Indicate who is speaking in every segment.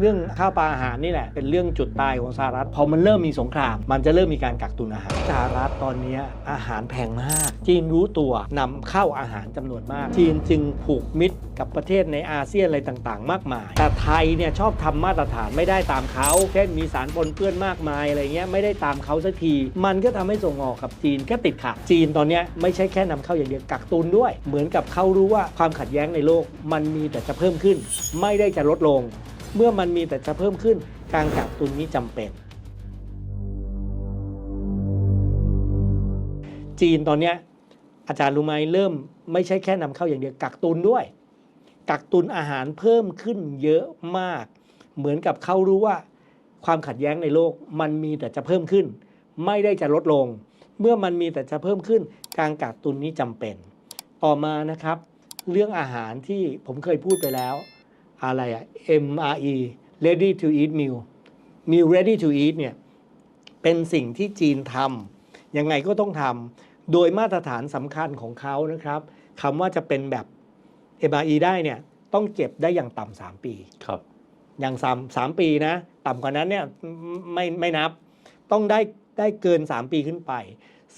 Speaker 1: เรื่องข้าวปลาอาหารนี่แหละเป็นเรื่องจุดตายของสหรัฐพอมันเริ่มมีสงคราม มันจะเริ่มมีการกักตุนอาหารสหรัฐตอนนี้อาหารแพงมาก จีนรู้ตัวนำเข้าอาหารจำนวนมาก จีนจึงผูกมิตรกับประเทศในอาเซียนอะไรต่างๆ มากมาย แต่ไทยเนี่ยชอบทำมาตรฐานไม่ได้ตามเขาเช่นมีสารปนเปื้อนมากมายอะไรเงี้ยไม่ได้ตามเขาสักที มันก็ทำให้ส่งออกกับจีนก็ติดขัดจีนตอนนี้ไม่ใช่แค่นำเข้าอย่างเดียวกักตุนด้วย เหมือนกับเขารู้ว่าความขัดแย้งในโลก มันมีแต่จะเพิ่มขึ้น ไม่ได้จะลดลง เมื่อมันมีแต่จะเพิ่มขึ้นการกักตุนนี้จำเป็น จีนตอนนี้อาจารย์รู้ไหมเริ่มไม่ใช่แค่นำเข้าอย่างเดียวกักตุนด้วย กักตุนอาหารเพิ่มขึ้นเยอะมาก เหมือนกับเขารู้ว่าความขัดแย้งในโลกมันมีแต่จะเพิ่มขึ้น ไม่ได้จะลดลง เมื่อมันมีแต่จะเพิ่มขึ้น การกักตุนนี้จำเป็น ต่อมานะครับ เรื่องอาหารที่ผมเคยพูดไปแล้ว อะไรอะ MRE ready to eat meal meal ready to eat เนี่ยเป็นสิ่งที่จีนทำยังไงก็ต้องทำโดยมาตรฐานสำคัญของเขานะครับคำว่าจะเป็นแบบ MRE ได้เนี่ยต้องเก็บได้อย่างต่ำสามปี
Speaker 2: ครับ
Speaker 1: อย่างสามสามปีนะ ต่ำกว่านั้นเนี่ยไม่ไม่นับต้องได้ได้เกิน 3 ปีขึ้นไป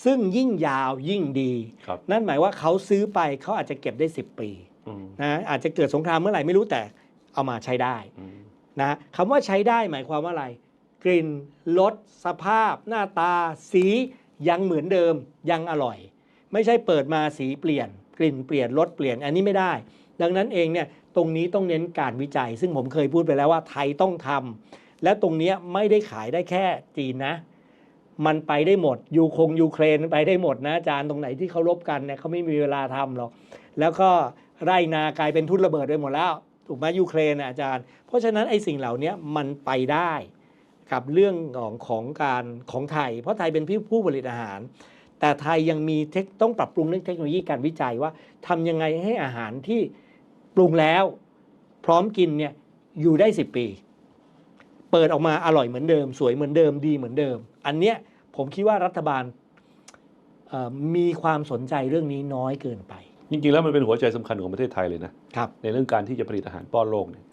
Speaker 1: ซึ่งยิ่งยาวยิ่งดี
Speaker 2: ครับ
Speaker 1: นั่นหมายว่าเขาซื้อไปเขาอาจจะเก็บได้ 10 ปี
Speaker 2: อืม
Speaker 1: นะอาจจะเกิดสงครามเมื่อไหร่ไม่รู้แต่ เอามาใช้ได้
Speaker 2: อืม
Speaker 1: นะคำว่าใช้ได้หมายความว่าอะไร กลิ่นรสสภาพ หน้าตา สียังเหมือนเดิมยังอร่อย ไม่ใช่เปิดมาสีเปลี่ยน กลิ่นเปลี่ยนรสเปลี่ยนอันนี้ไม่ได้ ดังนั้นเองเนี่ยตรงนี้ต้องเน้นการวิจัย ซึ่งผมเคยพูดไปแล้วว่าไทยต้องทำและตรงเนี้ยไม่ได้ขายได้แค่จีนนะ มันไปได้หมดยูคงยูเครนไปได้หมดนะอาจารย์ตรงไหนที่เขารบกันเนี่ยเขาไม่มีเวลาทำหรอกแล้วก็ไร่นากลายเป็นทุ่นระเบิดไปหมดแล้ว ถูกไหมยูเครนน่ะอาจารย์ เพราะฉะนั้นไอ้สิ่งเหล่านี้มันไปได้กับเรื่องของของการของไทย เพราะไทยเป็นผู้ผลิตอาหาร แต่ไทยยังมีเทคต้องปรับปรุงเรื่องเทคโนโลยีการวิจัยว่าทำยังไงให้อาหารที่ปรุงแล้ว พร้อมกินเนี่ยอยู่ได้ 10 ปี เปิดออกมาอร่อยเหมือนเดิม สวยเหมือนเดิมดีเหมือนเดิม อันเนี้ยผมคิดว่ารัฐบาลมีความสนใจเรื่องนี้น้อยเกินไป
Speaker 2: จริงๆแล้วมันเป็นหัวใจสำคัญของประเทศไทยเลยนะ
Speaker 1: ครับ
Speaker 2: ในเรื่องการที่จะผลิตอาหารป้อนโลกเนี่ย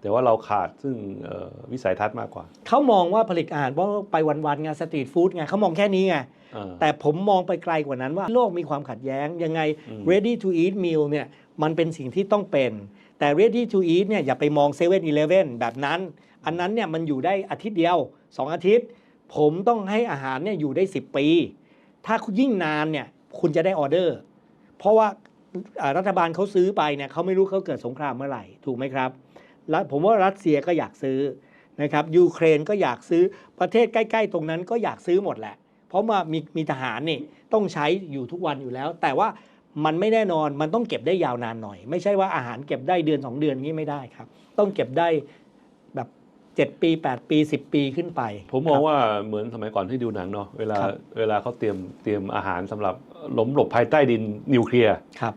Speaker 2: แต่ว่าเราขาดซึ่งเอ่อวิสัยทัศน์มากกว่า
Speaker 1: เขามองว่าผลิตอาหารเพราะไปวันๆไงสตรีทฟู้ดไงเขามองแค่นี้ไง
Speaker 2: เออ
Speaker 1: แต่ผมมองไปไกลกว่านั้นว่าโลกมีความขัดแย้ง ยังไง
Speaker 2: อืม
Speaker 1: ready to eat meal เนี่ยมันเป็นสิ่งที่ต้องเป็น แต่ ready to eat เนี่ยอย่าไปมอง7 e เ e ่ e อแบบนั้น อันนั้นเนี่ยมันอยู่ได้อาทิตย์เดียว 2 อาทิตย์ ผมต้องให้อาหารเนี่ยอยู่ได้ 10 ปี ถ้าคุณยิ่งนานเนี่ยคุณจะได้ออเดอร์ เพราะว่าอ่า รัฐบาลเขาซื้อไปเนี่ยเขาไม่รู้เขาเกิดสงครามเมื่อไหร่ถูกไหมครับแล้วผมว่ารัสเซียก็อยากซื้อนะครับยูเครนก็อยากซื้อประเทศใกล้ๆ ตรงนั้นก็อยากซื้อหมดแหละ เพราะว่ามีมีทหารนี่ต้องใช้อยู่ทุกวันอยู่แล้ว แต่ว่ามันไม่แน่นอนมันต้องเก็บได้ยาวนานหน่อย ไม่ใช่ว่าอาหารเก็บได้เดือน 2 เดือนงี้ไม่ได้ครับ ต้องเก็บได้แบบ7ปี 8 ปี 10 ปีขึ้นไป
Speaker 2: ผมมอง
Speaker 1: ครับ
Speaker 2: ว่าเหมือนสมัยก่อนที่ดูหนังเนาะเวลา
Speaker 1: ครับ
Speaker 2: เวลาเขาเตรียมเตรียมอาหารสำหรับ หลมหลบภายใต้ดินนิวเคลียร์
Speaker 1: ครับ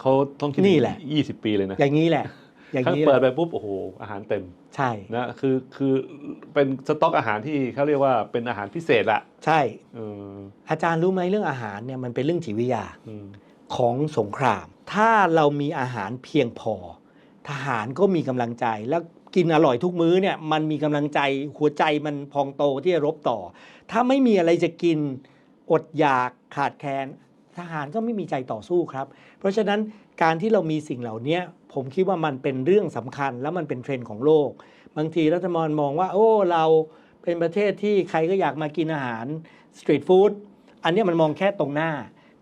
Speaker 2: เขาต้องคิด
Speaker 1: นี่แหละ
Speaker 2: ยี่สิบปีเลยนะ
Speaker 1: อย่างนี้แหละ อย่าง
Speaker 2: ครั้ง
Speaker 1: นี้แห
Speaker 2: เปิด
Speaker 1: ละ
Speaker 2: ไปปุ๊บโอ้โหอาหารเต็ม
Speaker 1: ใช่
Speaker 2: นะคือคือเป็นสต็อกอาหารที่เขาเรียกว่าเป็นอาหารพิเศษละ
Speaker 1: ใช่
Speaker 2: เออ
Speaker 1: อาจารย์รู้ไหมเรื่องอาหารเนี่ยมันเป็นเรื่องจิตวิทยา
Speaker 2: อืม
Speaker 1: ของสงคราม ถ้าเรามีอาหารเพียงพอ ทหารก็มีกำลังใจแล้วกินอร่อยทุกมื้อเนี่ยมันมีกำลังใจหัวใจมันพองโตที่จะรบต่อ ถ้าไม่มีอะไรจะกิน อดอยากขาดแคลนทหารก็ไม่มีใจต่อสู้ครับ เพราะฉะนั้นการที่เรามีสิ่งเหล่านี้ผมคิดว่ามันเป็นเรื่องสำคัญแล้วมันเป็นเทรนด์ของโลก บางทีรัฐมนตรีมองว่า โอ้เราเป็นประเทศที่ใครก็อยากมากินอาหารสตรีทฟู้ดอันเนี้ยมันมองแค่ตรงหน้า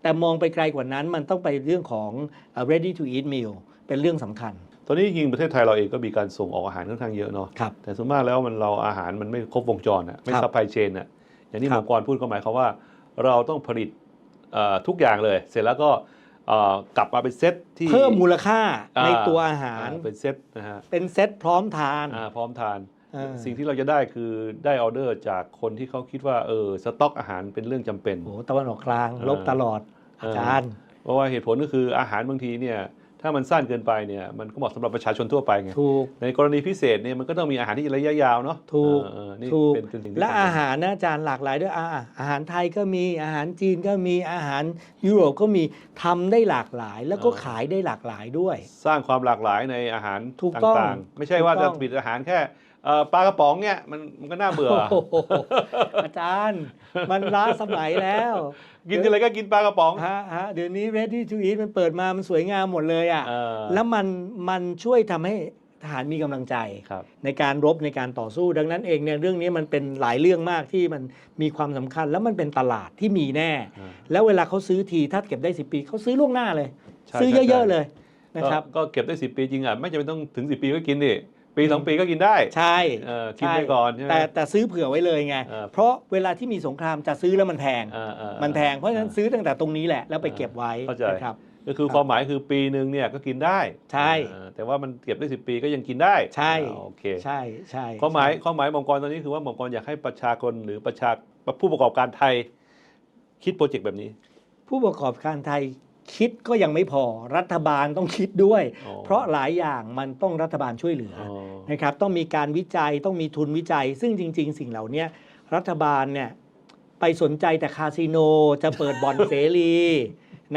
Speaker 1: แต่มองไปไกลกว่านั้นมันต้องไปเรื่องของเอ่อ ready to eat meal เป็นเรื่องสำคัญ
Speaker 2: ตอนนี้จริงๆประเทศไทยเราเองก็มีการส่งออกอาหารค่อนข้างเยอะเนาะ
Speaker 1: ครับ
Speaker 2: แต่ส่วนมากแล้วมันเราอาหารมันไม่ครบวงจรอะไม่
Speaker 1: ครับ
Speaker 2: ซัพพลายเชนอะอย่างที่
Speaker 1: ค
Speaker 2: ห
Speaker 1: รั
Speaker 2: ม
Speaker 1: บ
Speaker 2: อกรพูดก็หมายความว่า เราต้องผลิตเอ่อทุกอย่างเลย เสร็จแล้วก็เอ่อกลับมาเป็นเซตที่
Speaker 1: เพิ่มมูลค่า
Speaker 2: อ่า
Speaker 1: ในตัวอาหาร
Speaker 2: อ่เป็นเซตนะฮะ
Speaker 1: เป็นเซตพร้อมทาน
Speaker 2: อ่าพร้อมทาน
Speaker 1: เออ
Speaker 2: สิ่งที่เราจะได้คือได้ออเดอร์จากคนที่เขาคิดว่าเออสต็อกอาหารเป็นเรื่องจำเป็น
Speaker 1: โอ้โหตะวันออกกลาง
Speaker 2: เออ
Speaker 1: ลบตลอด
Speaker 2: เออ
Speaker 1: อาจารย์
Speaker 2: เพราะว่าเหตุผลก็คืออาหารบางทีเนี่ย ถ้ามันสั้นเกินไปเนี่ยมันก็เหมาะสำหรับประชาชนทั่วไปไง
Speaker 1: ถูก
Speaker 2: ในกรณีพิเศษเนี่ยมันก็ต้องมีอาหารที่ระยะยาวเนาะ
Speaker 1: ถูก
Speaker 2: เออเออนี่
Speaker 1: ถูก
Speaker 2: เป็นเป็นสิ่งที่
Speaker 1: และ
Speaker 2: สำคัญ
Speaker 1: อาหารนะอาจารย์หลากหลายด้วยอาอาหารไทยก็มีอาหารจีนก็มีอาหารยุโรปก็มีทำได้หลากหลาย แล้วก็ขายได้หลากหลายด้วย
Speaker 2: สร้างความหลากหลายในอาหาร
Speaker 1: ถูกต้อง
Speaker 2: ต่างๆ ไม่ใช่ว่า
Speaker 1: ถูกต้
Speaker 2: จะ
Speaker 1: อง
Speaker 2: ผลิตอาหารแค่เอ่อ ปลากระป๋องเนี่ยมันมันก็น่าเบื่อ
Speaker 1: โอ้โหอาจารย์ มันล้าสมัยแล้ว
Speaker 2: กินอะไรก็กินปลากระป๋อง
Speaker 1: ฮะฮะเดี๋ยวนี้ ready to eat มันเปิดมามันสวยงามหมดเลยอะ
Speaker 2: เออ
Speaker 1: แล้วมันมันช่วยทำให้ทหารมีกำลังใจ
Speaker 2: ครับ
Speaker 1: ในการรบในการต่อสู้ดังนั้นเองเนี่ยเรื่องนี้มันเป็นหลายเรื่องมากที่มันมีความสำคัญ แล้วมันเป็นตลาดที่มีแน่
Speaker 2: อ่า
Speaker 1: แล้วเวลาเขาซื้อทีถ้าเก็บได้ 10 ปีเขาซื้อล่วงหน้าเลย
Speaker 2: ใช่
Speaker 1: ซื้อ
Speaker 2: ใช่
Speaker 1: เยอะ
Speaker 2: ใช่
Speaker 1: ๆเลยนะครับ
Speaker 2: ก็ก็เก็บได้สิปีจริงอะ ไม่จำเป็นต้องถึงสิปีก็กินดิ ปีสองปีก็กินได้
Speaker 1: ใช่
Speaker 2: เออกินไปก่อนใช่ไหม
Speaker 1: แต่แต่ซื้อเผื่อไว้เลยไง
Speaker 2: เออ
Speaker 1: เพราะเวลาที่มีสงครามจะซื้อแล้วมันแพง
Speaker 2: เออเออ
Speaker 1: มันแพงเพราะฉะนั้นซื้อตั้งแต่ตรงนี้แหละแล้วไปเก็บไว้
Speaker 2: เข้าใจ
Speaker 1: นะครับ
Speaker 2: ก็คือความหมายคือปีหนึ่งเนี่ยก็กินได้
Speaker 1: ใช่
Speaker 2: เออแต่ว่ามันเก็บได้สิปีก็ยังกินได้
Speaker 1: ใช่
Speaker 2: อ่าโอเค
Speaker 1: ใช่ใช่
Speaker 2: ความหมายความหมายมังกรตอนนี้คือว่ามังกรอยากให้ประชาชนหรือประชาผู้ประกอบการไทย คิดโปรเจกต์แบบนี้
Speaker 1: ผู้ประกอบการไทย คิดก็ยังไม่พอรัฐบาลต้องคิดด้วย
Speaker 2: อ๋อ
Speaker 1: เพราะหลายอย่างมันต้องรัฐบาลช่วยเหลืออ
Speaker 2: อ๋อ
Speaker 1: นะครับต้องมีการวิจัยต้องมีทุนวิจัย ซึ่งจริง ๆ สิ่งเหล่านี้รัฐบาลเนี่ยไปสนใจแต่คาสิโนจะเปิดบ่อนเสรี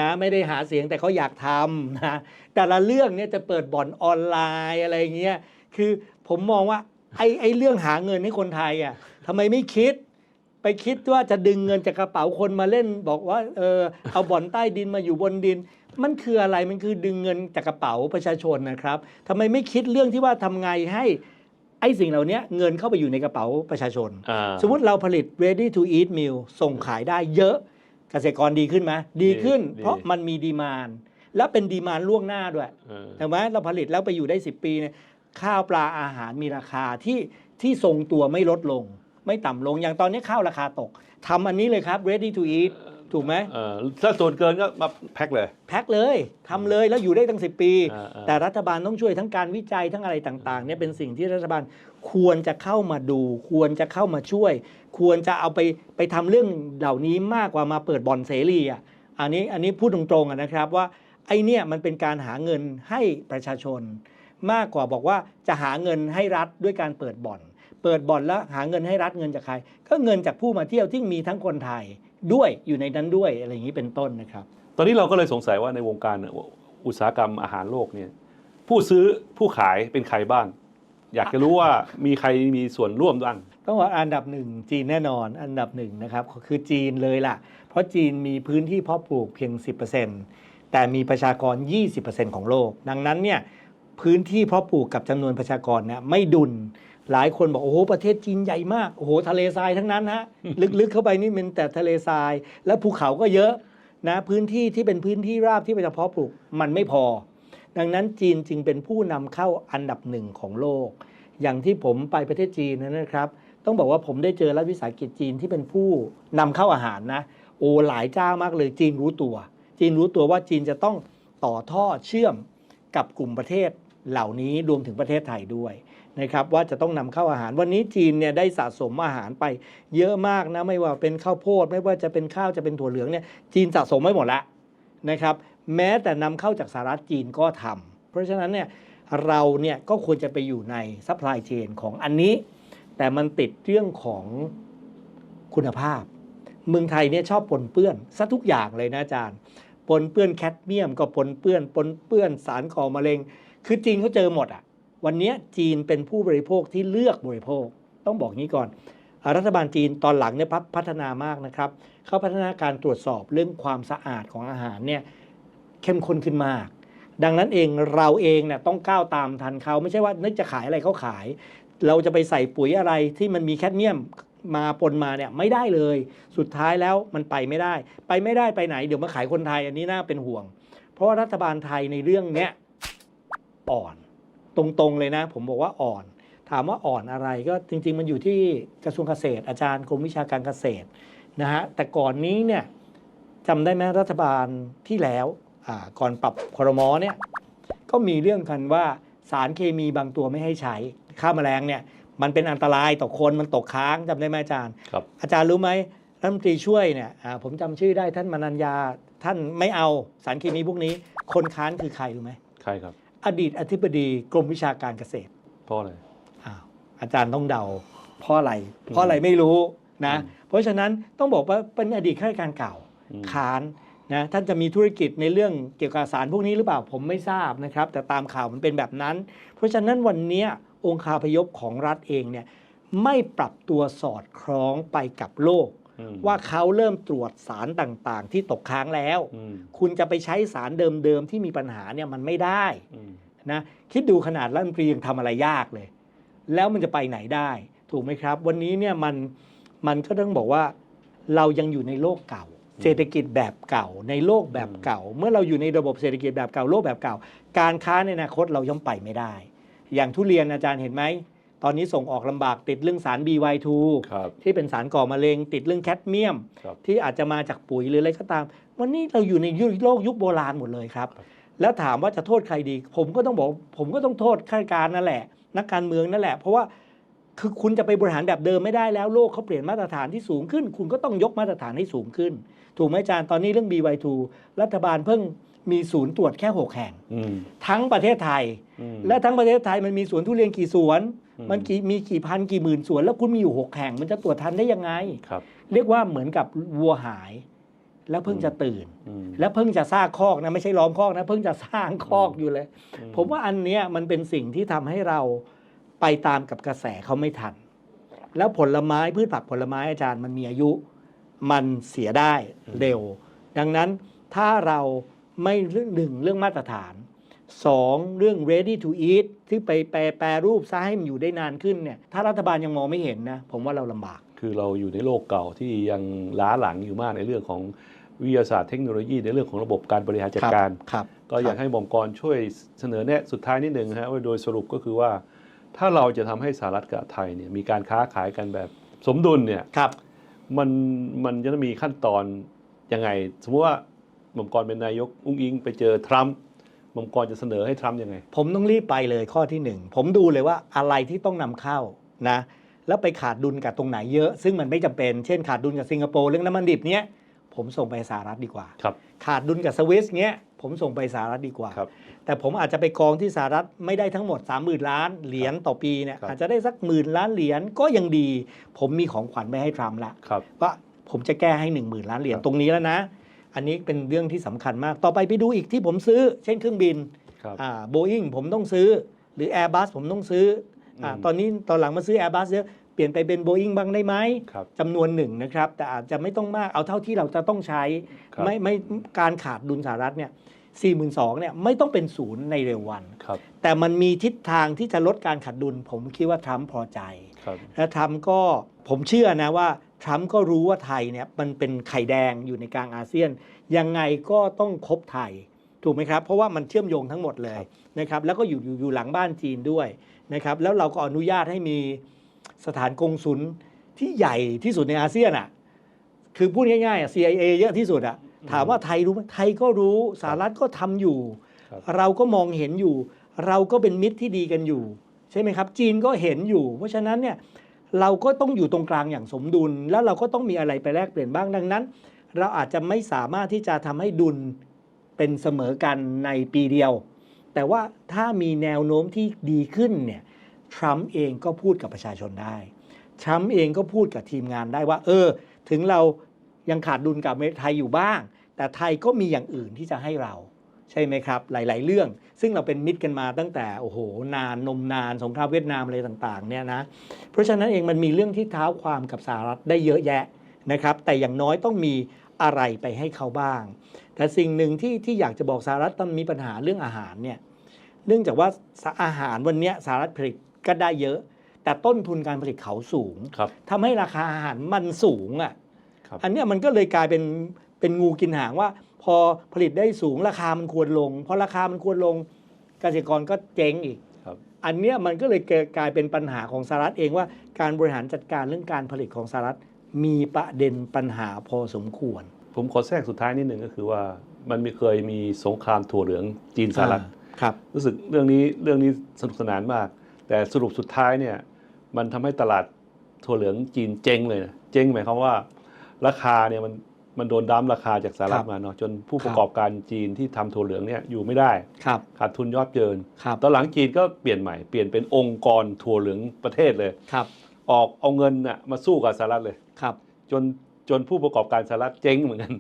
Speaker 1: นะไม่ได้หาเสียงแต่เขาอยากทำนะแต่ละเรื่องเนี่ยจะเปิดบ่อนออนไลน์อะไรเงี้ยคือผมมองว่าไอ้ไอ้เรื่องหาเงินให้คนไทยอะทำไมไม่คิด ไปคิดว่าจะดึงเงินจากกระเป๋าคนมาเล่น บอกว่าเออเอาบ่อนใต้ดินมาอยู่บนดิน มันคืออะไรมันคือดึงเงินจากกระเป๋าประชาชนนะครับทำไมไม่คิดเรื่องที่ว่าทำไงให้ไอ้สิ่งเหล่านี้เงินเข้าไปอยู่ในกระเป๋าประชาชน
Speaker 2: อ่า
Speaker 1: สมมุติเราผลิต ready to eat meal ส่งขายได้เยอะเกษตรกรดีขึ้นไหมดีขึ้น
Speaker 2: ดี
Speaker 1: เพราะมันมีดีมานและเป็นดีมานล่วงหน้าด้วย
Speaker 2: เออ
Speaker 1: ถูกไหมเราผลิตแล้วไปอยู่ได้ 10 ปีเนี่ยข้าวปลาอาหารมีราคาที่ที่ทรงตัวไม่ลดลง ไม่ต่ำลงอย่างตอนนี้ข้าวราคาตกทำอันนี้เลยครับ ready to eat ถูกไหม
Speaker 2: เออถ้าส่วนเกินก็มาแพ็คเลย
Speaker 1: แพ็คเลยทำเลยแล้วอยู่ได้ตั้ง 10 ปี
Speaker 2: อ่าอ่า
Speaker 1: แต่รัฐบาลต้องช่วยทั้งการวิจัยทั้งอะไรต่างๆเนี่ยเป็นสิ่งที่รัฐบาลควรจะเข้ามาดู ควรจะเข้ามาช่วย ควรจะเอาไปไปทำเรื่องเหล่านี้มากกว่ามาเปิดบ่อนเสรีอะอันนี้อันนี้พูดตรงๆอะนะครับว่าไอเนี่ยมันเป็นการหาเงินให้ประชาชน มากกว่าบอกว่าจะหาเงินให้รัฐด้วยการเปิดบ่อน เปิดบ่อนแล้วหาเงินให้รัฐเงินจากใคร ก็เงินจากผู้มาเที่ยวที่มีทั้งคนไทยด้วยอยู่ในนั้นด้วยอะไรอย่างนี้เป็นต้นนะครับ
Speaker 2: ตอนนี้เราก็เลยสงสัยว่าในวงการอุตสาหกรรมอาหารโลกเนี่ยผู้ซื้อผู้ขายเป็นใครบ้าง อยากจะรู้ว่ามีใครมีส่วนร่วมบ้าง
Speaker 1: ต้องว่าอันดับหนึ่งจีนแน่นอนอันดับหนึ่งนะครับคือจีนเลยล่ะ เพราะจีนมีพื้นที่เพาะปลูกเพียง 10%แต่มีประชากร 20%ของโลก ดังนั้นเนี่ยพื้นที่เพาะปลูกกับจำนวนประชากรเนี่ยไม่ดุล หลายคนบอกโอ้โหประเทศจีนใหญ่มากโอ้โหทะเลทรายทั้งนั้นฮะลึกๆเข้าไปนี่เป็นแต่ทะเลทราย แล้วภูเขาก็เยอะนะพื้นที่ที่เป็นพื้นที่ราบที่เป็นเฉพาะปลูกมันไม่พอ ดังนั้นจีนจึงเป็นผู้นำเข้าอันดับหนึ่งของโลก อย่างที่ผมไปประเทศจีนนะครับ ต้องบอกว่าผมได้เจอรัฐวิสาหกิจจีนที่เป็นผู้นำเข้าอาหารนะโอ้หลายเจ้ามากเลยจีนรู้ตัว จีนรู้ตัวว่าจีนจะต้องต่อท่อเชื่อมกับกลุ่มประเทศเหล่านี้รวมถึงประเทศไทยด้วย นะครับว่าจะต้องนำเข้าอาหารวันนี้จีนเนี่ยได้สะสมอาหารไปเยอะมากนะไม่ว่าเป็นข้าวโพด ไม่ว่าจะเป็นข้าวจะเป็นถั่วเหลืองเนี่ยจีนสะสมไว้หมดล้วนะครับแม้แต่นำเข้าจากสหรัฐจีนก็ทำเพราะฉะนั้นเนี่ยเราเนี่ยก็ควรจะไปอยู่ในซัพพลายเชนของอันนี้ แต่มันติดเรื่องของคุณภาพ เมืองไทยเนี่ยชอบปนเปื้อนซะทุกอย่างเลยนะอาจารย์ปนเปื้อนแคดเมียมก็ปนเปื้อนปนเปื้อนสารก่อมะเร็ง คือจีนเขาเจอหมดอะ วันนี้จีนเป็นผู้บริโภคที่เลือกบริโภค ต้องบอกงี้ก่อน รัฐบาลจีนตอนหลังเนี่ยพัฒพัฒนามากนะครับ เขาพัฒนาการตรวจสอบเรื่องความสะอาดของอาหารเนี่ยเข้มข้นขึ้นมาก ดังนั้นเองเราเองเนี่ยต้องก้าวตามทันเขาไม่ใช่ว่านึกจะขายอะไรเขาขาย เราจะไปใส่ปุ๋ยอะไรที่มันมีแคดเมียมมาปนมาเนี่ยไม่ได้เลย สุดท้ายแล้วมันไปไม่ได้ ไปไม่ได้ไปไหนเดี๋ยวมาขายคนไทยอันนี้น่าเป็นห่วง เพราะว่ารัฐบาลไทยในเรื่องเนี้ยอ่อน ตรงๆเลยนะ ผมบอกว่าอ่อน ถามว่าอ่อนอะไรก็จริง ๆ มันอยู่ที่กระทรวงเกษตร อาจารย์กรมวิชาการเกษตรนะฮะแต่ก่อนนี้เนี่ยจำได้ไหมรัฐบาลที่แล้วอ่าก่อนปรับครมเนี่ยก็มีเรื่องกันว่าสารเคมีบางตัวไม่ให้ใช้ฆ่าแมลงเนี่ยมันเป็นอันตรายต่อคนมันตกค้างจำได้ไหมอาจารย์
Speaker 2: ครับ
Speaker 1: อาจารย์รู้ไหมรัฐมนตรีช่วยเนี่ยอ่าผมจำชื่อได้ท่านมนัญญาท่านไม่เอาสารเคมีพวกนี้ คนค้านคือใครรู้ไหม
Speaker 2: ใครครับ
Speaker 1: อดีตอธิบดีกรมวิชาการเกษตร
Speaker 2: เพราะอะไร
Speaker 1: อ้าวอาจารย์ต้องเดาเพราะอะไร เพราะอะไรไม่รู้นะ
Speaker 2: อืม
Speaker 1: เพราะฉะนั้นต้องบอกว่าเป็นอดีตข้าราชการเก่า
Speaker 2: อืม
Speaker 1: ค้านนะท่านจะมีธุรกิจในเรื่องเกี่ยวกับสารพวกนี้หรือเปล่าผมไม่ทราบนะครับ แต่ตามข่าวมันเป็นแบบนั้น เพราะฉะนั้นวันเนี้ยองคาพยพของรัฐเองเนี่ยไม่ปรับตัวสอดคล้องไปกับโลก
Speaker 2: อืม
Speaker 1: ว่าเขาเริ่มตรวจสารต่างๆ ที่ตกค้างแล้ว
Speaker 2: อืม
Speaker 1: คุณจะไปใช้สารเดิมๆที่มีปัญหาเนี่ยมันไม่ได้
Speaker 2: อืม
Speaker 1: นะคิดดูขนาดรัฐมนตรียังทำอะไรยากเลย แล้วมันจะไปไหนได้ ถูกไหมครับ วันนี้เนี่ยมันมันก็ต้องบอกว่าเรายังอยู่ในโลกเก่า เศรษฐกิจแบบเก่า ในโลกแบบเก่า เมื่อเราอยู่ในระบบเศรษฐกิจแบบเก่าโลกแบบเก่า การค้าในอนาคตเราย่อมไปไม่ได้ อย่างทุเรียนอาจารย์เห็นไหม ตอนนี้ส่งออกลำบากติดเรื่องสาร BY2
Speaker 2: ครับ
Speaker 1: ที่เป็นสารก่อมะเร็ง ติดเรื่องแคดเมียม
Speaker 2: ครับ
Speaker 1: ที่อาจจะมาจากปุ๋ยหรืออะไรก็ตาม วันนี้เราอยู่ในยุคโลกยุคโบราณหมดเลยครับ
Speaker 2: ครับ
Speaker 1: แล้วถามว่าจะโทษใครดี ผมก็ต้องบอก ผมก็ต้องโทษข้าราชการนั่นแหละ นักการเมืองนั่นแหละ เพราะว่าคือคุณจะไปบริหารแบบเดิมไม่ได้แล้วโลกเขาเปลี่ยนมาตรฐานที่สูงขึ้น คุณก็ต้องยกมาตรฐานให้สูงขึ้น ถูกไหมอาจารย์ตอนนี้เรื่อง BY2 รัฐบาลเพิ่ง มีศูนย์ตรวจแค่หกแห่ง
Speaker 2: อืม
Speaker 1: ทั้งประเทศไทย
Speaker 2: อืม
Speaker 1: และทั้งประเทศไทยมันมีสวนทุเรียนกี่สวน
Speaker 2: อืม
Speaker 1: มันกี่มีกี่พันกี่หมื่นสวน แล้วคุณมีอยู่หกแห่ง มันจะตรวจทันได้ยังไง
Speaker 2: ครับ
Speaker 1: เรียกว่าเหมือนกับวัวหาย แล้วเพิ่งจะตื่น
Speaker 2: อืม
Speaker 1: แล้วเพิ่งจะสร้างคอกนะไม่ใช่ล้อมคอกนะ เพิ่งจะสร้างคอกอยู่เลย
Speaker 2: อื
Speaker 1: ผมว่าอันเนี้ยมันเป็นสิ่งที่ทำให้เราไปตามกับกระแสเขาไม่ทัน แล้วผลไม้พืชผักผลไม้อาจารย์มันมีอายุ มันเสียได้เร็ว ดังนั้นถ้าเรา ไม่เรื่องหนึ่งเรื่องมาตรฐานสองเรื่อง ready to eat ที่ไปแปรแปรรูปซะให้มันอยู่ได้นานขึ้นเนี่ยถ้ารัฐบาลยังมองไม่เห็นนะ ผมว่าเราลำบาก
Speaker 2: คือเราอยู่ในโลกเก่าที่ยังล้าหลังอยู่มากในเรื่องของวิทยาศาสตร์เทคโนโลยีในเรื่องของระบบการบริหารจัดการ
Speaker 1: ครับ
Speaker 2: ก็อยากให้หมอมกรช่วยเสนอแนะสุดท้ายนิดหนึ่งนะฮะว่าโดยสรุปก็คือว่า ถ้าเราจะทำให้สหรัฐกับไทยเนี่ยมีการค้าขายกันแบบสมดุลเนี่ย
Speaker 1: ครับ
Speaker 2: มันมันจะต้องมีขั้นตอนยังไง สมมติว่า หมอมกรเป็นนายกอุ้งอิงไปเจอทรัมป์หมอมกรจะเสนอให้ทรัมป์ยังไง
Speaker 1: ผมต้องรีบไปเลยข้อที่หนึ่งผมดูเลยว่าอะไรที่ต้องนำเข้านะแล้วไปขาดดุลกับตรงไหนเยอะ ซึ่งมันไม่จำเป็นเช่นขาดดุลกับสิงคโปร์เรื่องน้ำมันดิบเนี้ยผมส่งไปสหรัฐดีกว่า
Speaker 2: ครับ
Speaker 1: ขาดดุลกับสวิสเนี้ยผมส่งไปสหรัฐดีกว่า
Speaker 2: ครับ
Speaker 1: แต่ผมอาจจะไปกองที่สหรัฐไม่ได้ทั้งหมด 30,000 ล้านเหรียญต่อปีเนี่ย
Speaker 2: ครับ
Speaker 1: อาจจะได้สักหมื่นล้านเหรียญก็ยังดี ผมมีของขวัญไปให้ทรัมป์ละ
Speaker 2: ครับ
Speaker 1: ว่าผมจะแก้ให้ 1 0,000 ล้านเหรียญ
Speaker 2: ครับ
Speaker 1: ตรงนี้แล้วนะ อันนี้เป็นเรื่องที่สำคัญมาก ต่อไปไปดูอีกที่ผมซื้อ เช่นเครื่องบิน
Speaker 2: ครับ
Speaker 1: อ่าโบอิงผมต้องซื้อ หรือ Airbus ผมต้องซื้ออ่า
Speaker 2: อืม
Speaker 1: ตอนนี้ตอนหลังมาซื้อ Airbus เยอะเปลี่ยนไปเป็นโบอิงบ้างได้ไหม
Speaker 2: ครับ
Speaker 1: จำนวนหนึ่งนะครับ แต่อาจจะไม่ต้องมากเอาเท่าที่เราจะต้องใช้
Speaker 2: ครับ
Speaker 1: ไม่ไม่การขาดดุลสหรัฐเนี่ยสี่หมื่นสองเนี่ยไม่ต้องเป็นศูนย์ในเร็ววัน
Speaker 2: ครับ
Speaker 1: แต่มันมีทิศทางที่จะลดการขาดดุล ผมคิดว่าทรัมป์พอใจ
Speaker 2: ครับ
Speaker 1: และทรัมป์ก็ผมเชื่อนะว่า ทรัมป์ก็รู้ว่าไทยเนี่ยมันเป็นไข่แดงอยู่ในกลางอาเซียน ยังไงก็ต้องคบไทยถูกไหมครับ เพราะว่ามันเชื่อมโยงทั้งหมดเลยนะครับ แล้วก็อยู่อยู่อยู่หลังบ้านจีนด้วยนะครับ แล้วเราก็อนุญาตให้มีสถานกงศุลที่ใหญ่ที่สุดในอาเซียนอะ คือพูดง่ายๆอะ CIA เยอะที่สุดอะ ถามว่าไทยรู้ไหมไทยก็รู้ สหรัฐก็ทำอยู่
Speaker 2: ครับ
Speaker 1: เราก็มองเห็นอยู่ เราก็เป็นมิตรที่ดีกันอยู่ ใช่ไหมครับ จีนก็เห็นอยู่ เพราะฉะนั้นเนี่ย เราก็ต้องอยู่ตรงกลางอย่างสมดุล แล้วเราก็ต้องมีอะไรไปแลกเปลี่ยนบ้างดังนั้น เราอาจจะไม่สามารถที่จะทำให้ดุลเป็นเสมอกันในปีเดียว แต่ว่าถ้ามีแนวโน้มที่ดีขึ้นเนี่ยทรัมป์เองก็พูดกับประชาชนได้ทรัมป์เองก็พูดกับทีมงานได้ว่า เออ ถึงเรายังขาดดุลกับไทยอยู่บ้าง แต่ไทยก็มีอย่างอื่นที่จะให้เรา ใช่ไหมครับ หลาย ๆ เรื่อง ซึ่งเราเป็นมิตรกันมาตั้งแต่โอ้โหนานนมนานสงครามเวียดนามอะไรต่างๆเนี่ยนะเพราะฉะนั้นเองมันมีเรื่องที่เท้าความกับสหรัฐได้เยอะแยะนะครับแต่อย่างน้อยต้องมีอะไรไปให้เขาบ้าง แต่สิ่งหนึ่งที่ที่อยากจะบอกสหรัฐต้องมีปัญหาเรื่องอาหารเนี่ยเนื่องจากว่าอาหารวันเนี้ยสหรัฐผลิตก็ได้เยอะ แต่ต้นทุนการผลิตเขาสูง
Speaker 2: ครับ
Speaker 1: ทำให้ราคาอาหารมันสูงอะ
Speaker 2: ครับ
Speaker 1: อันเนี้ยมันก็เลยกลายเป็นเป็นงูกินหางว่า พอผลิตได้สูงราคามันควรลงพอราคามันควรลงเกษตรกรก็เจ๊งอีก
Speaker 2: ครับ
Speaker 1: อันเนี้ยมันก็เลยกลายเป็นปัญหาของสหรัฐเองว่าการบริหารจัดการเรื่องการผลิตของสหรัฐมีประเด็นปัญหาพอสมควร
Speaker 2: ผมขอแทรกสุดท้ายนิดหนึ่งก็คือว่ามันมีเคยมีสงครามถั่วเหลืองจีนสหรัฐ
Speaker 1: ครับ
Speaker 2: รู้สึกเรื่องนี้เรื่องนี้สนุกสนานมาก แต่สรุปสุดท้ายเนี่ยมันทำให้ตลาดถั่วเหลืองจีนเจ๊งเลยนะเจ๊งหมายความว่า ราคาเนี่ยมัน มันโดนดั้มราคาจากสหรั
Speaker 1: ครั
Speaker 2: ฐ
Speaker 1: บ
Speaker 2: มาเนาะจนผู้
Speaker 1: ครับ
Speaker 2: ประกอบการจีนที่ทำถั่วเหลืองเนี่ยอยู่ไม่ได้
Speaker 1: ครับ
Speaker 2: ขาดทุนยอดเยิน
Speaker 1: ครับ
Speaker 2: ตอนหลังจีนก็เปลี่ยนใหม่เปลี่ยนเป็นองค์กรถั่วเหลืองประเทศเลย
Speaker 1: ครับ
Speaker 2: ออกเอาเงินน่ะมาสู้กับสหรัฐเลย
Speaker 1: ครับ
Speaker 2: จนจนผู้ประกอบการสหรัฐเจ๊งเหมือนกัน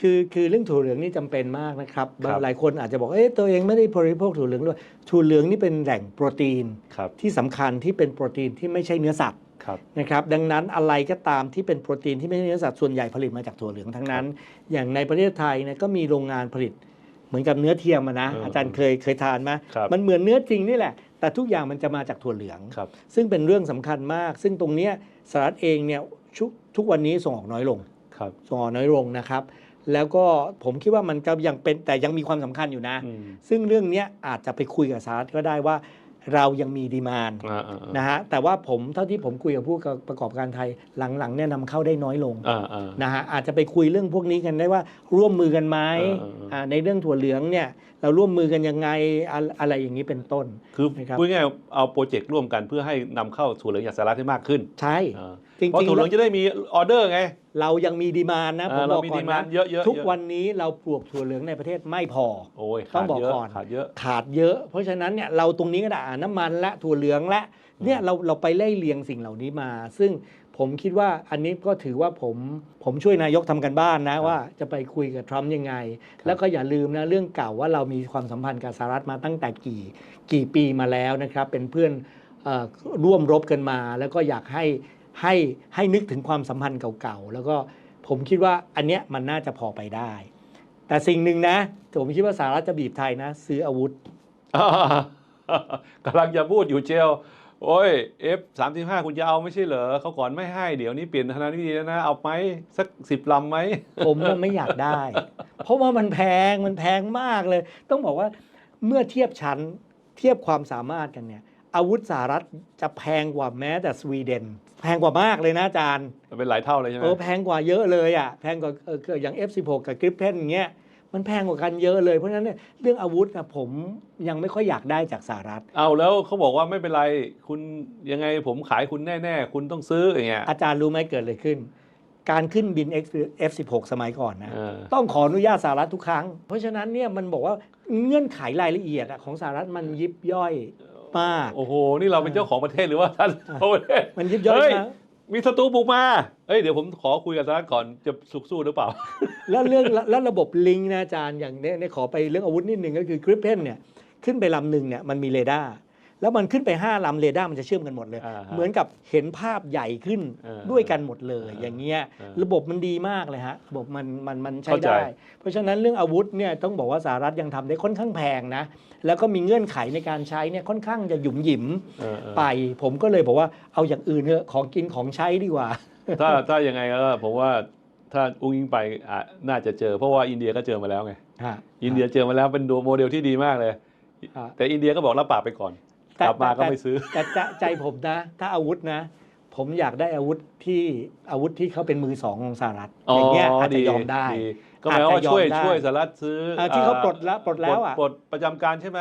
Speaker 1: คือคือเรื่องถั่วเหลืองนี่จำเป็นมากนะครับ
Speaker 2: ครับ
Speaker 1: หลายคนอาจจะบอกเอ๊ะตัวเองไม่ได้บริโภคถั่วเหลืองด้วยถั่วเหลืองนี่เป็นแหล่งโปรตีน
Speaker 2: ครับ
Speaker 1: ที่สำคัญที่เป็นโปรตีนที่ไม่ใช่เนื้อสัตว์
Speaker 2: ครับ
Speaker 1: นะครับดังนั้นอะไรก็ตามที่เป็นโปรตีนที่ไม่ใช่เนื้อสัตว์ส่วนใหญ่ผลิตมาจากถั่วเหลืองทั้งนั้น อย่างในประเทศไทยเนี่ยก็มีโรงงานผลิตเหมือนกับเนื้อเทียมอะนะ
Speaker 2: เอออ
Speaker 1: อาจารย์เคยเคยทานไหม
Speaker 2: ครับ
Speaker 1: มันเหมือนเนื้อจริงนี่แหละ แต่ทุกอย่างมันจะมาจากถั่วเหลือง
Speaker 2: ครับ
Speaker 1: ซึ่งเป็นเรื่องสำคัญมาก ซึ่งตรงเนี้ยสหรัฐเองเนี่ยชุทุกวันนี้ส่งออกน้อยลง
Speaker 2: ครับ
Speaker 1: ส่งออกน้อยลงนะครับ แล้วก็ผมคิดว่ามันก็ยังเป็นแต่ยังมีความสำคัญอยู่นะ
Speaker 2: อืม
Speaker 1: ซึ่งเรื่องเนี้ยอาจจะไปคุยกับสหรัฐก็ได้ว่า เรายังมีดีมาน
Speaker 2: อ่าอ่าอ่า
Speaker 1: นะฮะแต่ว่าผมเท่าที่ผมคุยกับผู้ประกอบการไทยหลังๆเนี่ยนำเข้าได้น้อยลง
Speaker 2: อ่าอ่า
Speaker 1: นะฮะอาจจะไปคุยเรื่องพวกนี้กันได้ว่าร่วมมือกันไหม
Speaker 2: เออเออเอออ่า
Speaker 1: ในเรื่องถั่วเหลืองเนี่ยเราร่วมมือกันยังไงอะอะไรอย่างนี้เป็นต้น
Speaker 2: คือ
Speaker 1: นะครับ
Speaker 2: พูดง่ายๆเอาโปรเจกต์ร่วมกันเพื่อให้นำเข้าถั่วเหลืองจากสหรัฐให้มากขึ้น
Speaker 1: ใช่
Speaker 2: อ่า
Speaker 1: จริง
Speaker 2: เพราะ
Speaker 1: ๆ
Speaker 2: ถั่วเหลืองจะได้มีออเดอร์ไง
Speaker 1: เรายังมีดีมานนะ
Speaker 2: อ่า
Speaker 1: ผมบ
Speaker 2: เรา
Speaker 1: อก
Speaker 2: มี
Speaker 1: ก่อ
Speaker 2: ดี
Speaker 1: น
Speaker 2: มา
Speaker 1: นะ
Speaker 2: นเยอะๆเยอะ
Speaker 1: ทุกวันนี้เราปลูกถั่วเหลืองในประเทศไม่พอ
Speaker 2: โอ้ย
Speaker 1: ต้อ
Speaker 2: ขางด
Speaker 1: บอก
Speaker 2: เยอะ
Speaker 1: ก่อน
Speaker 2: ขาดเยอะ
Speaker 1: ขาดเยอะ เพราะฉะนั้นเนี่ยเราตรงนี้ก็ได้อ่าน้ำมันและถั่วเหลืองและเนี่ยเราเราไปไล่เลียงสิ่งเหล่านี้มา ซึ่งผมคิดว่าอันนี้ก็ถือว่าผมผมช่วยนายกทำกันบ้านนะว่าจะไปคุยกับทรัมป์ยังไง แล้วก็อย่าลืมนะเรื่องเก่าว่าเรามีความสัมพันธ์กับสหรัฐมาตั้งแต่กี่กี่ปีมาแล้วนะครับ เป็นเพื่อนเอ่อร่วมรบกันมา แล้วก็อยากให้ ให้ให้นึกถึงความสัมพันธ์เก่าๆ แล้วก็ผมคิดว่าอันเนี้ยมันน่าจะพอไปได้ แต่สิ่งหนึ่งนะผมคิดว่าสหรัฐจะบีบไทยนะ ซื้ออาวุธ
Speaker 2: อ่ากำลังจะพูดอยู่เจลโอ้ย F 3 5คุณจะเอาไม่ใช่เหรอเขาก่อนไม่ให้เดี๋ยวนี้เปลี่ยนธนาธิบดีแล้วนะ เอาไหมสักสิบลำไหม
Speaker 1: ผมว่าไม่อยากได้ เพราะว่ามันแพงมันแพงมากเลย ต้องบอกว่าเมื่อเทียบชั้นเทียบความสามารถกันเนี่ย อาวุธสหรัฐจะแพงกว่าแม้แต่สวีเดน แพงกว่ามากเลยนะอาจารย์
Speaker 2: มันเป็นหลายเท่าเลยใช่ไหม
Speaker 1: เออแพงกว่าเยอะเลยอะแพงกว่าเอออย่าง F16 กับกริปเพนอย่างเงี้ยมันแพงกว่ากันเยอะเลยเพราะฉะนั้นเนี่ยเรื่องอาวุธนะผมยังไม่ค่อยอยากได้จากสหรัฐ
Speaker 2: เอาแล้วเขาบอกว่าไม่เป็นไรคุณยังไงผมขายคุณแน่ ๆ คุณต้องซื้ออย่างเงี้ย
Speaker 1: อาจารย์รู้ไหมเกิดอะไรขึ้น การขึ้นบิน F16 สมัยก่อนนะ
Speaker 2: เออ
Speaker 1: ต้องขออนุญาตสหรัฐทุกครั้ง เพราะฉะนั้นเนี่ยมันบอกว่าเงื่อนไขรายละเอียดอะของสหรัฐมันยิบย่อย มาก
Speaker 2: โอ้โห นี่เราเป็นเจ้าของประเทศหรือว่าท่านเจ้าประเทศ
Speaker 1: มันยิบย่อย
Speaker 2: เฮ้ย
Speaker 1: มาก
Speaker 2: มีศัตรูบุกมาเอ้ยเดี๋ยวผมขอคุยกับสหรัฐก่อนจะสุกสู้หรือเปล่า
Speaker 1: แล้วเรื่องแล้วระบบลิงก์นะอาจารย์อย่างเนี้ยเนี่ยขอไปเรื่องอาวุธนิดหนึ่งก็คือกริปเพนเนี่ยขึ้นไปลำหนึ่งเนี่ยมันมีเรดาร์ แล้วมันขึ้นไป 5ลำเรดาร์มันจะเชื่อมกันหมดเลย
Speaker 2: อ่าฮะ
Speaker 1: เหมือนกับเห็นภาพใหญ่ขึ้น
Speaker 2: เออ
Speaker 1: ด้วยกันหมดเลย
Speaker 2: เออ
Speaker 1: อย่างเงี้ย
Speaker 2: เออ
Speaker 1: ระบบมันดีมากเลยฮะระบบมันมันมันใช้
Speaker 2: เข้าใจ
Speaker 1: ได้ เพราะฉะนั้นเรื่องอาวุธเนี่ยต้องบอกว่าสหรัฐยังทำได้ค่อนข้างแพงนะ แล้วก็มีเงื่อนไขในการใช้เนี่ยค่อนข้างจะหยุมหยิม
Speaker 2: เออเออ
Speaker 1: ไป ผมก็เลยบอกว่าเอาอย่างอื่นเถอะของกินของใช้ดีกว่า
Speaker 2: ถ้าถ้ายังไงก็ผมว่าถ้าอุ้งอิงไปอะน่าจะเจอ เพราะว่าอินเดียก็เจอมาแล้วไงอินเดียเจอมาแล้วเป็นดูโมเดลที่ดีมากเลย
Speaker 1: อ่า
Speaker 2: แต่อินเดียก็บอกรับปากไปก่อน
Speaker 1: แต่
Speaker 2: กลับมาก็
Speaker 1: แต่
Speaker 2: ไม่ซื้อ
Speaker 1: แต่ใจใจผมนะ ถ้าอาวุธนะ ผมอยากได้อาวุธที่อาวุธที่เขาเป็นมือสองของสหรัฐอย่างเงี้ยอาจจะยอมได้
Speaker 2: ก็หมายความว่า
Speaker 1: อาจจะยอม
Speaker 2: ช่วย
Speaker 1: ได้
Speaker 2: ช่วยสหรัฐซื้อ
Speaker 1: อ่าที่เขา
Speaker 2: อ่
Speaker 1: ปลดแล้วปลดแล้วอะ
Speaker 2: ปลดประจำการใช่ไหม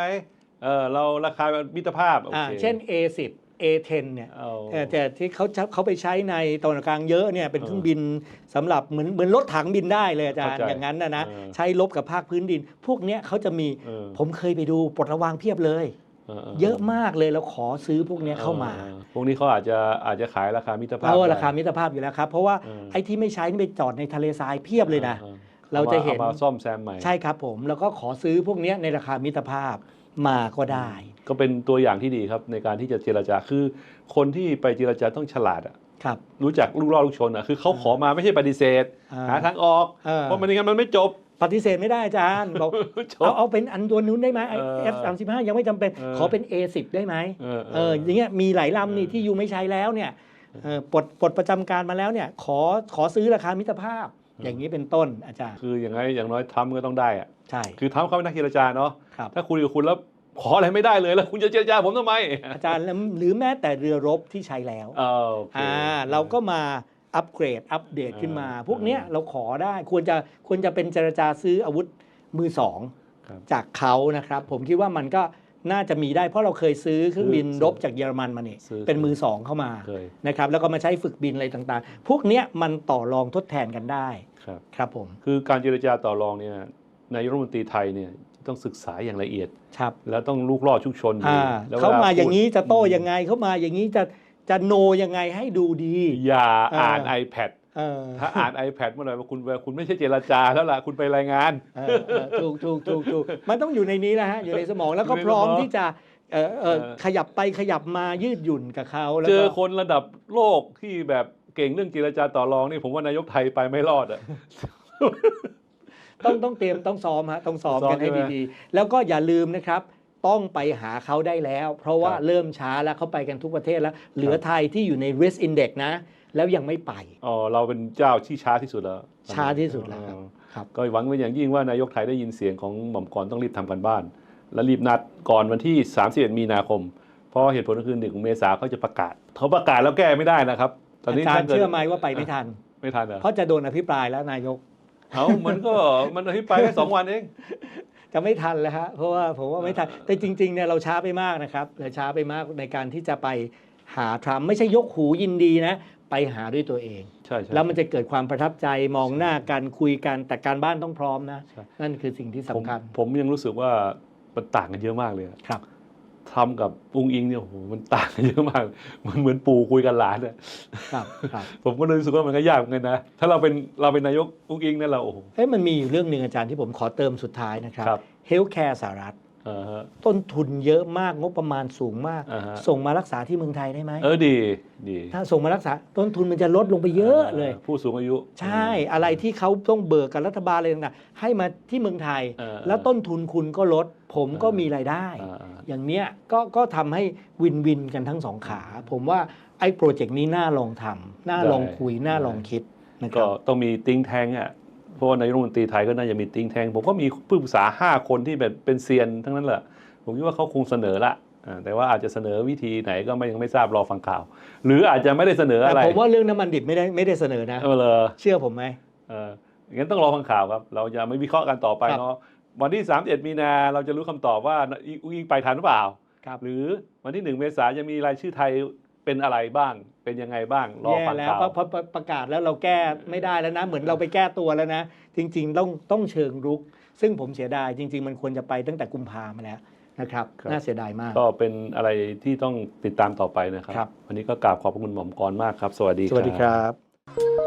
Speaker 2: เออเราราคามิตรภาพโอ
Speaker 1: อ่า
Speaker 2: เค
Speaker 1: เช่น A10 A10 เนี่ย
Speaker 2: เอา
Speaker 1: เออแต่ที่เขาใช้เขาไปใช้ในตะวันออกกลางเยอะเนี่ยเป็น
Speaker 2: เออ
Speaker 1: เครื่องบินสำหรับเหมือนเหมือนรถถังบินได้เลยอาจารย์
Speaker 2: เข้าใจ
Speaker 1: อย่างนั้นนะนะ
Speaker 2: เออ
Speaker 1: ใช้ลบกับภาคพื้นดิน พวกเนี้ยเขาจะมี
Speaker 2: เออ
Speaker 1: ผมเคยไปดูปลดระวางเพียบเลย เยอะมากเลยแล้วขอซื้อพวกเนี้ยเข้ามา
Speaker 2: ออพวกนี้เขาอาจจะอาจจะขายราคามิตรภาพ
Speaker 1: เพราะว่า
Speaker 2: ได้
Speaker 1: ราคามิตรภาพอยู่แล้วครับ เพราะว่า
Speaker 2: เออ
Speaker 1: ไอ้ที่ไม่ใช้นี่ไปจอดในทะเลทรายเพียบเลยนะ
Speaker 2: ออ
Speaker 1: เราจะเห็น
Speaker 2: อมาซ่อมแซมใหม่
Speaker 1: ใช่ครับผม แล้วก็ขอซื้อพวกเนี้ยในราคามิตรภาพมาก็ได้
Speaker 2: ก็เป็นตัวอย่างที่ดีครับในการที่จะเจรจาคือ คนที่ไปเจรจาต้องฉลาดอะ
Speaker 1: ครับ
Speaker 2: รู้จักลูกล่อลูกชนอะคือเขาขอมาไม่ใช่ปฏิเสธ
Speaker 1: อ่า
Speaker 2: หาทางออก
Speaker 1: เออ
Speaker 2: เพราะมันอย่างนั้นมันไม่จบ
Speaker 1: ปฏิเสธไม่ได้อาจารย์บอก
Speaker 2: จ
Speaker 1: เอา
Speaker 2: บ
Speaker 1: เอาเป็นอันตัวนู้นได้ไหม
Speaker 2: เออ
Speaker 1: F 3 5ยังไม่จำเป็น
Speaker 2: เออ
Speaker 1: ขอเป็น A10 ได้ไหม
Speaker 2: เออ
Speaker 1: เอออย่างเงี้ยมีหลายลำนี่
Speaker 2: เออ
Speaker 1: ที่ยูไม่ใช้แล้วเนี่ยเออปลดปลดประจำการมาแล้วเนี่ย ขอขอซื้อราคามิตรภาพ อย่างนี้เป็นต้นอาจารย์
Speaker 2: คืออย่างไรอย่างน้อยทรัมป์ก็ต้องได้อะ
Speaker 1: ใช่
Speaker 2: คือทรัมป์เขาเป็นนักเจรจาเนาะ
Speaker 1: ครับ
Speaker 2: ถ้าคุยกับคุณแล้วขออะไรไม่ได้เลยแล้วคุณจะเจรจาผมทำไม
Speaker 1: อาจารย์แล้วหรือแม้แต่เรือรบที่ใช้แล้ว
Speaker 2: เออโอเค
Speaker 1: อ่าเราก็มา อัปเกรด อัปเดตขึ้นมา พวกเนี้ยเราขอได้ควรจะควรจะเป็นเจรจาซื้ออาวุธมือสอง
Speaker 2: ครับ
Speaker 1: จากเขานะครับ ผมคิดว่ามันก็น่าจะมีได้เพราะเราเคยซื้อเครื่องบิน
Speaker 2: ซื้อ
Speaker 1: รบจากเยอรมันมาเนี่ย
Speaker 2: ซื้อ
Speaker 1: เป็นมือสองเข้ามา
Speaker 2: เคย
Speaker 1: นะครับแล้วก็มาใช้ฝึกบินอะไรต่างๆ พวกเนี้ยมันต่อรองทดแทนกันได้
Speaker 2: ครับ
Speaker 1: ครับผม
Speaker 2: คือการเจรจาต่อรองเนี่ยนายกรัฐมนตรีไทยเนี่ยต้องศึกษาอย่างละเอียด
Speaker 1: ครับ
Speaker 2: แล้วต้องลูกล่อชุกชนอยู่
Speaker 1: อ่า
Speaker 2: แล้ววล
Speaker 1: เขามาอย่าง
Speaker 2: นี้
Speaker 1: นี้จะโต้ยังไงเขามาอย่างนี้จะ จะโนยังไงให้ดูดี
Speaker 2: อย่าอ่าน
Speaker 1: เออ
Speaker 2: iPad
Speaker 1: เออ
Speaker 2: ถ้าอ่าน iPad เมื่อไหร่ว่าคุณคุณไม่ใช่เจรจาแล้วล่ะ คุณไปรายงาน
Speaker 1: เออเออถูกถูกถูกถูกมันต้องอยู่ในนี้แหละฮะ อยู่ในสมองแล้วก็
Speaker 2: อยู่ใน
Speaker 1: พร้อม
Speaker 2: สมอง
Speaker 1: ที่จะเออเออ
Speaker 2: เออ
Speaker 1: ขยับไปขยับมายืดหยุ่นกับเขาแล้ว
Speaker 2: เจอ
Speaker 1: ก็
Speaker 2: คนระดับโลกที่แบบเก่งเรื่องเจรจาต่อรองนี่ผมว่านายกไทยไปไม่รอดอะ
Speaker 1: ต้องต้องเตรียมต้องซ้อมฮะต้องซ้อม
Speaker 2: ซ้อม
Speaker 1: กันให้
Speaker 2: ใช่ไหม
Speaker 1: ดีๆ แล้วก็อย่าลืมนะครับ ต้องไปหาเขาได้แล้ว เพราะว่า
Speaker 2: ครับ
Speaker 1: เริ่มช้าแล้วเขาไปกันทุกประเทศแล้ว เหลือไทยที่อยู่ใน risk index นะ แล้วยังไม่ไป
Speaker 2: อ๋อเราเป็นเจ้าที่ช้าที่สุดแล้ว
Speaker 1: ช้าที่สุดแล้วครับ
Speaker 2: อ๋อ
Speaker 1: ครับ
Speaker 2: ก็หวังเป็นอย่างยิ่งว่านายกไทยได้ยินเสียงของหม่อมกรต้องรีบทำกันบ้าน และรีบนัดก่อนวันที่ 31 มีนาคม เพราะเหตุผลก็คือหนึ่งเมษาเขาจะประกาศเขาประกาศแล้วแก้ไม่ได้นะครับตอน
Speaker 1: อา
Speaker 2: นี้
Speaker 1: จาร
Speaker 2: ถ้า
Speaker 1: ย์
Speaker 2: เกิด
Speaker 1: เชื่อไหมว่าไปไม่ทัน
Speaker 2: ไม่ทันเหรอ
Speaker 1: เพราะจะโดนอภิปรายแล้วนายก
Speaker 2: เอามันก็มันอภิปรายแค่สองวันเอง
Speaker 1: จะไม่ทันแล้วฮะเพราะว่าผมว่าไม่ทันแต่จริงๆเนี่ยเราช้าไปมากนะครับเราช้าไปมากในการที่จะไปหาทรัมป์ไม่ใช่ยกหูยินดีนะ ไปหาด้วยตัวเอง
Speaker 2: ใช่ใช่
Speaker 1: แล้วมันจะเกิดความประทับใจมองหน้ากันคุยกันแต่การบ้านต้องพร้อมนะ
Speaker 2: ใช่
Speaker 1: นั่นคือสิ่งที่
Speaker 2: ผม
Speaker 1: สำคัญ
Speaker 2: ผมยังรู้สึกว่ามันต่างกันเยอะมากเลยอะ
Speaker 1: ครับ
Speaker 2: ทำกับอุ้งอิงเนี่ยโอ้โหมันต่างกันเยอะมาก มันเหมือนปู่คุยกับหลานอะ
Speaker 1: ครับครับ
Speaker 2: ผมก็เลยรู้สึกว่ามันก็ยากเหมือนกันนะ ถ้าเราเป็นเราเป็นนายกอุ้งอิงเนี่ยเราโอ้โห
Speaker 1: เอ้ยมันมีอยู่เรื่องหนึ่งอาจารย์ที่ผมขอเติมสุดท้ายนะครับ
Speaker 2: ครับ
Speaker 1: เฮลท์แคร์สหรัฐ
Speaker 2: อ่าฮะ
Speaker 1: ต้นทุนเยอะมากงบประมาณสูงมาก
Speaker 2: อ่าฮะ
Speaker 1: ส่งมารักษาที่เมืองไทยได้ไหม
Speaker 2: เออดีดี
Speaker 1: ถ้าส่งมารักษาต้นทุนมันจะลดลงไปเยอะเลย
Speaker 2: ผู้สูงอายุ
Speaker 1: ใช่อะไรที่เขาต้องเบิกกับรัฐบาลอะไรต่างๆให้มาที่เมืองไทย
Speaker 2: เออ
Speaker 1: แล้วต้นทุนคุณก็ลด ผมก็
Speaker 2: เออ
Speaker 1: มีรายได้
Speaker 2: อ่าอ่า
Speaker 1: อย่างเนี้ยก็ก็ทำให้วินวินกันทั้งสองขา ผมว่าไอ้โปรเจกต์นี้น่าลองทำน่าลองคุยน่าลองคิดนะค
Speaker 2: ก็
Speaker 1: รับ
Speaker 2: ต้องมีติ้งแทงอะ เพราะว่านายกรัฐมนตรีไทยก็น่าจะมีติ้งแทง ผมก็มีผู้ปรึกษาห้าคนที่แบบเป็นเซียนทั้งนั้นแหละ ผมคิดว่าเขาคงเสนอละอ่าแต่ว่าอาจจะเสนอวิธีไหนก็ไม่ยังไม่ทราบรอฟังข่าว หรืออาจจะไม่ได้เสนอ
Speaker 1: แต่
Speaker 2: อะไร
Speaker 1: ผมว่าเรื่องน้ำมันดิบไม่ได้ไม่ได้เสนอนะ
Speaker 2: เออเลย
Speaker 1: เชื่อผมไหม
Speaker 2: เอองั้นต้องรอฟังข่าวครับ เราจะไม่วิเคราะห์กันต่อไป
Speaker 1: ครับ
Speaker 2: เนาะวันที่ 31 มีนาเราจะรู้คำตอบว่าอุ้งอิงไปทันหรือเปล่า
Speaker 1: ครับ
Speaker 2: หรือวันที่ 1 เมษายนจะมีรายชื่อไทย เป็นอะไรบ้าง เป็นยังไงบ้างรอ
Speaker 1: แย่
Speaker 2: ฟัง
Speaker 1: แล้ว
Speaker 2: ข่าว
Speaker 1: เพราะเพราะเพราะประกาศแล้วเราแก้ไม่ได้แล้วนะ เหมือนเราไปแก้ตัวแล้วนะ จริง ๆ ต้องต้องเชิงรุก ซึ่งผมเสียดายจริง ๆ มันควรจะไปตั้งแต่กุมภามาแล้วนะครับ
Speaker 2: ครับ
Speaker 1: น่าเสียดายมาก
Speaker 2: ก็เป็นอะไรที่ต้องติดตามต่อไปนะครับ
Speaker 1: ครับ
Speaker 2: วันนี้ก็กราบขอบพระคุณหม่อมกรมากครับ สวัสดี
Speaker 1: สวัสดีครับ